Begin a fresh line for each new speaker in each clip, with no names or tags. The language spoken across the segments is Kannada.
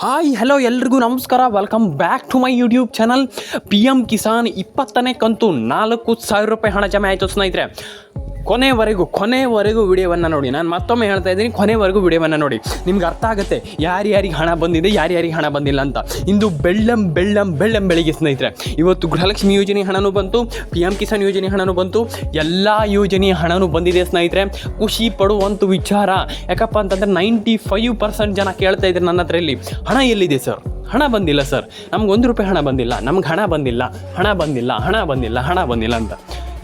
ಹಾಯ್ ಹಲೋ ಎಲ್ರಿಗೂ ನಮಸ್ಕಾರ. Welcome back to my YouTube channel P M Kisan ಇಪ್ಪತ್ತನೇ ಕಂತು ನಾಲ್ಕು ಸಾವಿರ ರೂಪಾಯಿ ಹಣ ಜಮೆ ಆಯಿತು ಸ್ನೇಹಿತರೆ. ಕೊನೆವರೆಗೂ ಕೊನೆವರೆಗೂ ವಿಡಿಯೋವನ್ನು ನೋಡಿ. ನಾನು ಮತ್ತೊಮ್ಮೆ ಹೇಳ್ತಾ ಇದ್ದೀನಿ, ಕೊನೆವರೆಗೂ ವಿಡಿಯೋವನ್ನು ನೋಡಿ. ನಿಮ್ಗೆ ಅರ್ಥ ಆಗುತ್ತೆ, ಯಾರ್ಯಾರಿಗೆ ಹಣ ಬಂದಿದೆ, ಯಾರ್ಯಾರಿಗೆ ಹಣ ಬಂದಿಲ್ಲ ಅಂತ. ಇಂದು ಬೆಳ್ಳಂ ಬೆಳ್ಳಂ ಬೆಳ್ಳಂ ಬೆಳಿಗ್ಗೆ ಸ್ನೇಹಿತರೆ. ಇವತ್ತು ಗೃಹಲಕ್ಷ್ಮಿ ಯೋಜನೆ ಹಣನೂ ಬಂತು ಪಿ ಎಂ ಕಿಸಾನ್ ಯೋಜನೆ ಹಣನೂ ಬಂತು, ಎಲ್ಲ ಯೋಜನೆಯ ಹಣನೂ ಬಂದಿದೆ ಸ್ನೇಹಿತರೆ. ಖುಷಿ ಪಡುವಂಥ ವಿಚಾರ. ಯಾಕಪ್ಪ ಅಂತಂದ್ರೆ ನೈಂಟಿ ಫೈವ್ ಪರ್ಸೆಂಟ್ ಜನ ಕೇಳ್ತಾ ಇದ್ದಾರೆ ನನ್ನ ಹತ್ರ ಇಲ್ಲಿ. ಹಣ ಎಲ್ಲಿದೆ ಸರ್? ಹಣ ಬಂದಿಲ್ಲ ಸರ್. ನಮ್ಗೆ ಒಂದು ರೂಪಾಯಿ ಹಣ ಬಂದಿಲ್ಲ. ನಮ್ಗೆ ಹಣ ಬಂದಿಲ್ಲ. ಹಣ ಬಂದಿಲ್ಲ ಹಣ ಬಂದಿಲ್ಲ ಹಣ ಬಂದಿಲ್ಲ ಅಂತ.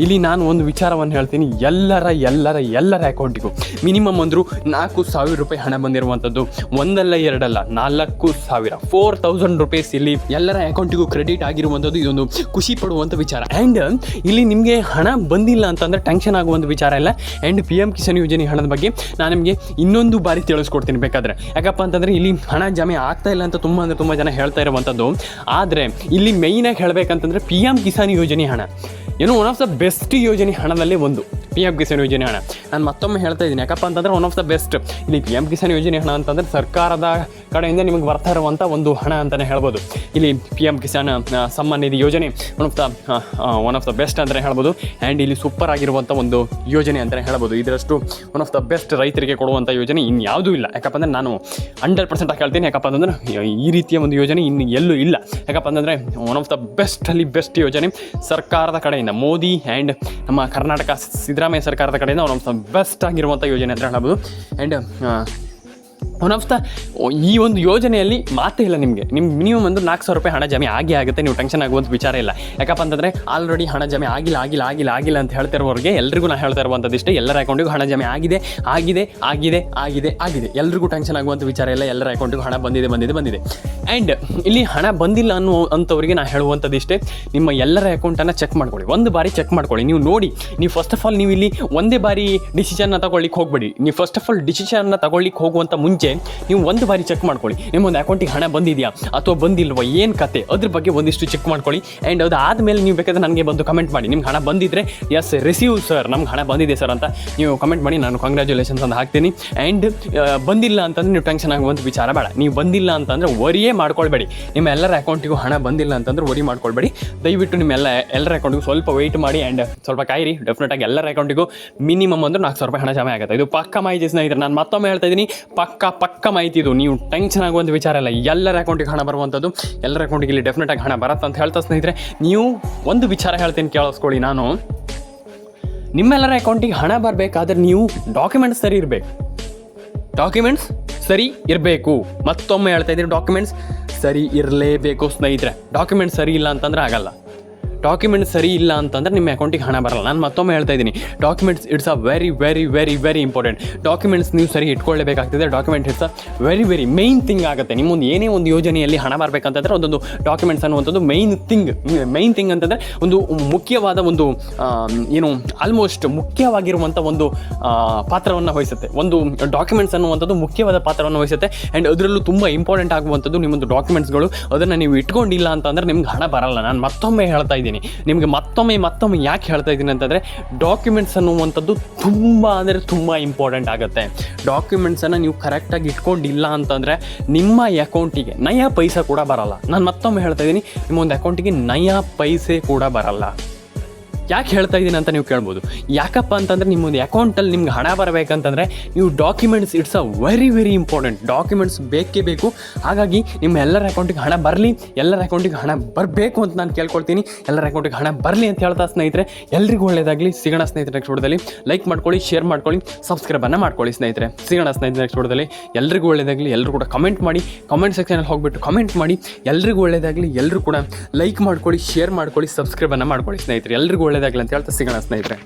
ಇಲ್ಲಿ ನಾನು ಒಂದು ವಿಚಾರವನ್ನು ಹೇಳ್ತೀನಿ. ಎಲ್ಲರ ಎಲ್ಲರ ಎಲ್ಲರ ಅಕೌಂಟಿಗೂ ಮಿನಿಮಮ್ ಅಂದರೂ ನಾಲ್ಕು ಸಾವಿರ ರೂಪಾಯಿ ಹಣ ಬಂದಿರುವಂಥದ್ದು. ಒಂದಲ್ಲ ಎರಡಲ್ಲ, ನಾಲ್ಕು ಸಾವಿರ. ಫೋರ್ ತೌಸಂಡ್ ರುಪೀಸ್ ಇಲ್ಲಿ ಎಲ್ಲರ ಅಕೌಂಟಿಗೂ ಕ್ರೆಡಿಟ್ ಆಗಿರುವಂಥದ್ದು ಇದೊಂದು ಖುಷಿ ಪಡುವಂಥ ವಿಚಾರ. ಆ್ಯಂಡ್ ಇಲ್ಲಿ ನಿಮಗೆ ಹಣ ಬಂದಿಲ್ಲ ಅಂತಂದರೆ ಟೆನ್ಷನ್ ಆಗುವಂಥ ವಿಚಾರ ಇಲ್ಲ. ಆ್ಯಂಡ್ ಪಿ ಎಂ ಕಿಸಾನ್ ಯೋಜನೆ ಹಣದ ಬಗ್ಗೆ ನಾನು ನಿಮಗೆ ಇನ್ನೊಂದು ಬಾರಿ ತಿಳಿಸ್ಕೊಡ್ತೀನಿ ಬೇಕಾದರೆ. ಯಾಕಪ್ಪ ಅಂತಂದರೆ ಇಲ್ಲಿ ಹಣ ಜಮೆ ಆಗ್ತಾ ಇಲ್ಲ ಅಂತ ತುಂಬ ಅಂದರೆ ತುಂಬ ಜನ ಹೇಳ್ತಾ ಇರುವಂಥದ್ದು. ಆದರೆ ಇಲ್ಲಿ ಮೇಯ್ನಾಗಿ ಹೇಳಬೇಕಂತಂದರೆ ಪಿ ಎಂ ಕಿಸಾನ್ ಯೋಜನೆ ಹಣ. ಏನು ಒನ್ ಆಫ್ ದ ಬೆಸ್ಟ್ ಯೋಜನೆ ಹಣದಲ್ಲಿ ಒಂದು. ಪಿ ಎಂ ಕಿಸಾನ್ ಯೋಜನೆ ಹಣ. ನಾನು ಮತ್ತೊಮ್ಮೆ ಹೇಳ್ತಾ ಇದ್ದೀನಿ. ಯಾಕಪ್ಪ ಅಂತಂದ್ರೆ ಒನ್ ಆಫ್ ದ ಬೆಸ್ಟ್ ಇಲ್ಲಿ ಪಿ ಎಂ ಕಿಸಾನ್ ಯೋಜನೆ ಹಣ ಅಂತಂದ್ರೆ ಸರ್ಕಾರದ ಕಡೆಯಿಂದ ನಿಮಗೆ ಬರ್ತಾ ಇರುವಂಥ ಒಂದು ಹಣ ಅಂತಲೇ ಹೇಳ್ಬೋದು. ಇಲ್ಲಿ ಪಿ ಎಂ ಕಿಸಾನ್ ಸಮ್ಮಾನ್ ನಿಧಿ ಯೋಜನೆ one of the one of the best ಅಂತಲೇ ಹೇಳ್ಬೋದು. ಆ್ಯಂಡ್ ಇಲ್ಲಿ ಸೂಪರ್ ಆಗಿರುವಂಥ ಒಂದು ಯೋಜನೆ ಅಂತಲೇ ಹೇಳ್ಬೋದು. ಇದರಷ್ಟು ಒನ್ ಆಫ್ ದ ಬೆಸ್ಟ್ ರೈತರಿಗೆ ಕೊಡುವಂಥ ಯೋಜನೆ ಇನ್ಯಾವುದೂ ಇಲ್ಲ. ಯಾಕಪ್ಪ ಅಂದರೆ ನಾನು ಹಂಡ್ರೆಡ್ ಪರ್ಸೆಂಟ್ ಆಗಿ ಹೇಳ್ತೀನಿ. ಯಾಕಪ್ಪ ಅಂತಂದ್ರೆ ಈ ರೀತಿಯ ಒಂದು ಯೋಜನೆ ಇನ್ನು ಎಲ್ಲೂ ಇಲ್ಲ. ಯಾಕಪ್ಪ ಅಂತಂದರೆ ಒನ್ ಆಫ್ ದ ಬೆಸ್ಟಲ್ಲಿ ಬೆಸ್ಟ್ ಯೋಜನೆ ಸರ್ಕಾರದ ಕಡೆಯಿಂದ, ಮೋದಿ ಆ್ಯಂಡ್ ನಮ್ಮ ಕರ್ನಾಟಕ ಸಿದ್ದರಾಮಯ್ಯ ಸರ್ಕಾರದ ಕಡೆಯಿಂದ ಒನ್ ಆಫ್ ದ ಬೆಸ್ಟ್ ಆಗಿರುವಂಥ ಯೋಜನೆ ಅಂತ ಹೇಳ್ಬೋದು. ಆ್ಯಂಡ್ ಒನ್ ಆಫ್ ದ ಈ ಒಂದು ಯೋಜನೆಯಲ್ಲಿ ಮಾತೇ ಇಲ್ಲ ನಿಮಗೆ. ನಿಮ್ಮ ಮಿನಿಮಮ್ ಒಂದು ನಾಲ್ಕು ಸಾವಿರ ರೂಪಾಯಿ ಹಣ ಜಮೆ ಆಗೇ ಆಗುತ್ತೆ, ನೀವು ಟೆನ್ಷನ್ ಆಗುವಂಥ ವಿಚಾರ ಇಲ್ಲ. ಯಾಕಪ್ಪ ಅಂತಂದರೆ ಆಲ್ರೆಡಿ ಹಣ ಜಮೆ ಆಗಿಲ್ಲ ಆಗಿಲ್ಲ ಆಗಿಲ್ಲ ಆಗಿಲ್ಲ ಅಂತ ಹೇಳ್ತಿರೋರಿಗೆ ಎಲ್ರಿಗೂ ನಾನು ಹೇಳ್ತಾ ಇರುವಂಥದ್ದು ಇಷ್ಟೇ ಎಲ್ಲರ ಅಕೌಂಟಿಗೂ ಹಣ ಜಮೆ ಆಗಿದೆ ಆಗಿದೆ ಆಗಿದೆ ಆಗಿದೆ ಆಗಿದೆ. ಎಲ್ರಿಗೂ ಟೆನ್ಷನ್ ಆಗುವಂಥ ವಿಚಾರ ಇಲ್ಲ, ಎಲ್ಲರ ಅಕೌಂಟಿಗೂ ಹಣ ಬಂದಿದೆ ಬಂದಿದೆ ಬಂದಿದೆ. ಆ್ಯಂಡ್ ಇಲ್ಲಿ ಹಣ ಬಂದಿಲ್ಲ ಅನ್ನೋ ಅಂಥವ್ರಿಗೆ ನಾನು ಹೇಳುವಂಥದ್ದು ಇಷ್ಟೇ ನಿಮ್ಮ ಎಲ್ಲರ ಅಕೌಂಟನ್ನು ಚೆಕ್ ಮಾಡ್ಕೊಳ್ಳಿ. ಒಂದು ಬಾರಿ ಚೆಕ್ ಮಾಡ್ಕೊಳ್ಳಿ. ನೀವು ನೋಡಿ, ನೀವು ಫಸ್ಟ್ ಆಫ್ ಆಲ್ ನೀವು ಇಲ್ಲಿ ಒಂದೇ ಬಾರಿ ಡಿಸಿಷನ್ನ ತಗೊಳ್ಳಿಕ್ಕೆ ಹೋಗಬೇಡಿ. ನೀವು ಫಸ್ಟ್ ಆಫ್ ಆಲ್ ಡಿಸಿಷನ್ನ ತಗೊಳ್ಳಿಕ್ಕೆ ಹೋಗುವಂಥ ಮುಂಚೆ ನೀವು ಒಂದು ಬಾರಿ ಚೆಕ್ ಮಾಡ್ಕೊಳ್ಳಿ. ನಿಮ್ಮ ಒಂದು ಅಕೌಂಟಿಗೆ ಹಣ ಬಂದಿದೆಯಾ? ಅಥವಾ ಬಂದಿಲ್ವ? ಏನು ಕತೆ? ಅದ್ರ ಬಗ್ಗೆ ಒಂದಿಷ್ಟು ಚೆಕ್ ಮಾಡ್ಕೊಳ್ಳಿ. ಆ್ಯಂಡ್ ಅದಾದಮೇಲೆ ನೀವು ಬೇಕಾದ್ರೆ ನನಗೆ ಬಂದು ಕಮೆಂಟ್ ಮಾಡಿ. ನಿಮ್ಗೆ ಹಣ ಬಂದಿದ್ರೆ ಎಸ್ ರಿಸೀವ್ ಸರ್ ನಮ್ಗೆ ಹಣ ಬಂದಿದೆ ಸರ್ ಅಂತ ನೀವು ಕಮೆಂಟ್ ಮಾಡಿ. ನಾನು ಕಂಗ್ರ್ಯಾಚುಲೇಷನ್ಸ್ ಅಂತ ಹಾಕ್ತೀನಿ. ಆ್ಯಂಡ್ ಬಂದಿಲ್ಲ ಅಂತಂದ್ರೆ ನೀವು ಟೆನ್ಷನ್ ಆಗುವಂಥ ವಿಚಾರ ಬೇಡ. ನೀವು ಬಂದಿಲ್ಲ ಅಂತಂದರೆ ವರಿಯೇ ಮಾಡ್ಕೊಳ್ಬೇಡಿ. ನಿಮ್ಮ ಎಲ್ಲರ ಅಕೌಂಟಿಗೂ ಹಣ ಬಂದಿಲ್ಲ ಅಂತಂದ್ರೆ ವರಿ ಮಾಡ್ಕೊಳ್ಬೇಡಿ. ದಯವಿಟ್ಟು ನಿಮ್ಮ ಎಲ್ಲ, ಎಲ್ಲರ ಅಕೌಂಟಿಗೂ ಸ್ವಲ್ಪ ವೆಯ್ಟ್ ಮಾಡಿ. ಆ್ಯಂಡ್ ಸ್ವಲ್ಪ ಕಾಯಿರಿ. ಡೆಫಿನೆಟಾಗಿ ಎಲ್ಲರ ಅಕೌಂಟಿಗೂ ಮಿನಿಮಮ್ ಅಂದ್ರೆ ನಾಲ್ಕು ಸಾವಿರ ರೂಪಾಯಿ ಹಣ ಜಮೆ ಆಗುತ್ತೆ. ಇದು ಪಕ್ಕ ಮಾಹಿತಿ ಸ್ನೇಹಿತರೆ, ನಾನು ಮತ್ತೊಮ್ಮೆ ಹೇಳ್ತಾ ಇದ್ದೀನಿ. ಪಕ್ಕ ಪಕ್ಕ ಮಾಹಿತಿ ಇದು. ನೀವು ಟೆನ್ಷನ್ ಆಗುವಂಥ ವಿಚಾರ ಇಲ್ಲ. ಎಲ್ಲರ ಅಕೌಂಟಿಗೆ ಹಣ ಬರುವಂಥದ್ದು ಎಲ್ಲರ ಅಕೌಂಟಿಗೆ ಇಲ್ಲಿ ಡೆಫಿನೆಟಾಗಿ ಹಣ ಬರುತ್ತೆ ಅಂತ ಹೇಳ್ತಾ ಸ್ನೇಹಿತರೆ, ನೀವು ಒಂದು ವಿಚಾರ ಹೇಳ್ತೀನಿ ಕೇಳಿಸ್ಕೊಳ್ಳಿ ನಾನು. ನಿಮ್ಮೆಲ್ಲರ ಅಕೌಂಟಿಗೆ ಹಣ ಬರಬೇಕಾದ್ರೆ ನೀವು ಡಾಕ್ಯುಮೆಂಟ್ಸ್ ಸರಿ ಇರಬೇಕು. ಡಾಕ್ಯುಮೆಂಟ್ಸ್ ಸರಿ ಇರಬೇಕು. ಮತ್ತೊಮ್ಮೆ ಹೇಳ್ತಾ ಇದ್ದೀನಿ ಡಾಕ್ಯುಮೆಂಟ್ಸ್ ಸರಿ ಇರಲೇಬೇಕು ಸ್ನೇಹಿತರೆ. ಡಾಕ್ಯುಮೆಂಟ್ಸ್ ಸರಿ ಇಲ್ಲ ಅಂತಂದ್ರೆ ಆಗಲ್ಲ. ಡಾಕ್ಯುಮೆಂಟ್ಸ್ ಸರಿ ಇಲ್ಲ ಅಂತಂದ್ರೆ ನಿಮ್ಮ ಅಕೌಂಟಿಗೆ ಹಣ ಬರಲ್ಲ. ನಾನು ಮತ್ತೊಮ್ಮೆ ಹೇಳ್ತಾ ಇದ್ದೀನಿ. Documents it's a very very very very important documents ನೀವು ಸರಿ ಇಟ್ಕೊಳ್ಳಬೇಕಾಗ್ತದೆ. Document it's a very very main thing ಆಗುತ್ತೆ. ನಿಮ್ಮೊಂದು ಏನೇ ಒಂದು ಯೋಜನೆಯಲ್ಲಿ ಹಣ ಬರಬೇಕಂತಂದ್ರೆ ಒಂದೊಂದು ಡಾಕ್ಯುಮೆಂಟ್ಸ್ ಅನ್ನುವಂಥದ್ದು ಮೈನ್ ಥಿಂಗ್ ಮೈನ್ ಥಿಂಗ್ ಅಂತಂದರೆ ಒಂದು ಮುಖ್ಯವಾದ ಒಂದು ಏನು ಆಲ್ಮೋಸ್ಟ್ ಮುಖ್ಯವಾಗಿರುವಂಥ ಒಂದು ಪಾತ್ರವನ್ನು ವಹಿಸುತ್ತೆ. ಒಂದು ಡಾಕ್ಯುಮೆಂಟ್ಸ್ ಅನ್ನುವಂಥದ್ದು ಮುಖ್ಯವಾದ ಪಾತ್ರವನ್ನು ವಹಿಸುತ್ತೆ. ಆ್ಯಂಡ್ ಅದರಲ್ಲೂ ತುಂಬ ಇಂಪಾರ್ಟೆಂಟ್ ಆಗುವಂಥದ್ದು ನಿಮ್ಮೊಂದು ಡಾಕ್ಯುಮೆಂಟ್ಸ್ಗಳು ಅದನ್ನು ನೀವು ಇಟ್ಕೊಂಡಿಲ್ಲ ಅಂತಂದರೆ ನಿಮ್ಗೆ ಹಣ ಬರಲ್ಲ. ನಾನು ಮತ್ತೊಮ್ಮೆ ಹೇಳ್ತಾ ಇದ್ದೀನಿ. ನಿಮಗೆ ಮತ್ತೊಮ್ಮೆ ಮತ್ತೊಮ್ಮೆ ಯಾಕೆ ಹೇಳ್ತಾ ಇದ್ದೀನಿ ಅಂತಂದರೆ ಡಾಕ್ಯುಮೆಂಟ್ಸ್ ಅನ್ನುವಂಥದ್ದು ತುಂಬ ಅಂದರೆ ತುಂಬ ಇಂಪಾರ್ಟೆಂಟ್ ಆಗುತ್ತೆ. ಡಾಕ್ಯುಮೆಂಟ್ಸನ್ನು ನೀವು ಕರೆಕ್ಟಾಗಿ ಇಟ್ಕೊಂಡಿಲ್ಲ ಅಂತಂದರೆ, ನಿಮ್ಮ ಅಕೌಂಟಿಗೆ ನಯ ಪೈಸೆ ಕೂಡ ಬರಲ್ಲ. ನಾನು ಮತ್ತೊಮ್ಮೆ ಹೇಳ್ತಾ ಇದ್ದೀನಿ, ನಿಮ್ಮ ಒಂದು ಅಕೌಂಟಿಗೆ ನಯ ಪೈಸೆ ಕೂಡ ಬರಲ್ಲ. ಯಾಕೆ ಹೇಳ್ತಾ ಇದ್ದೀನಿ ಅಂತ ನೀವು ಕೇಳ್ಬೋದು. ಯಾಕಪ್ಪ ಅಂತಂದರೆ ನಿಮ್ಮೊಂದು ಅಕೌಂಟಲ್ಲಿ ನಿಮ್ಗೆ ಹಣ ಬರಬೇಕಂತಂದರೆ ನೀವು documents it's a very very important documents ಬೇಕೇ ಬೇಕು. ಹಾಗಾಗಿ ನಿಮ್ಮ ಎಲ್ಲರ ಅಕೌಂಟಿಗೆ ಹಣ ಬರಲಿ, ಎಲ್ಲರ ಅಕೌಂಟಿಗೆ ಹಣ ಬರಬೇಕು ಅಂತ ನಾನು ಕೇಳ್ಕೊಳ್ತೀನಿ. ಎಲ್ಲರ ಅಕೌಂಟಿಗೆ ಹಣ ಬರಲಿ ಅಂತ ಹೇಳ್ತಾ ಸ್ನೇಹಿತರೆ, ಎಲ್ರಿಗೂ ಒಳ್ಳೆಯದಾಗಲಿ ಸಿಗೋಣ ಸ್ನೇಹಿತರ ನೆಕ್ಸ್ಟ್ ಲೈಕ್ ಮಾಡ್ಕೊಳ್ಳಿ ಶೇರ್ ಮಾಡ್ಕೊಳ್ಳಿ ಸಬ್ಸ್ಕ್ರೈಬನ್ನು ಮಾಡ್ಕೊಳ್ಳಿ ಸ್ನೇಹಿತರೆ. ಸಿಗೋಣ ಸ್ನೇಹಿತರ ನೆಕ್ಸ್ಟ್ ಎಲ್ರಿಗೂ ಒಳ್ಳೆಯದಾಗಲಿ ಎಲ್ಲರೂ ಕೂಡ ಕಮೆಂಟ್ ಮಾಡಿ ಕಮೆಂಟ್ ಸೆಕ್ಷನಲ್ಲಿ ಹೋಗಿಬಿಟ್ಟು ಕಮೆಂಟ್ ಮಾಡಿ, ಎಲ್ರಿಗೂ ಒಳ್ಳೆಯದಾಗಲಿ ಎಲ್ಲರೂ ಕೂಡ ಲೈಕ್ ಮಾಡ್ಕೊಳ್ಳಿ ಶೇರ್ ಮಾಡ್ಕೊಳ್ಳಿ ಸಬ್ಸ್ಕ್ರೈಬನ್ನು ಮಾಡ್ಕೊಳ್ಳಿ ಸ್ನೇಹಿತರೆ. ಎಲ್ರಿಗೂ ಒಳ್ಳೆಯದಾಗಲಿ ಅಂತ ಹೇಳ್ತಾ ಸಿಗೋಣ ಸ್ನೇಹಿತರೆ.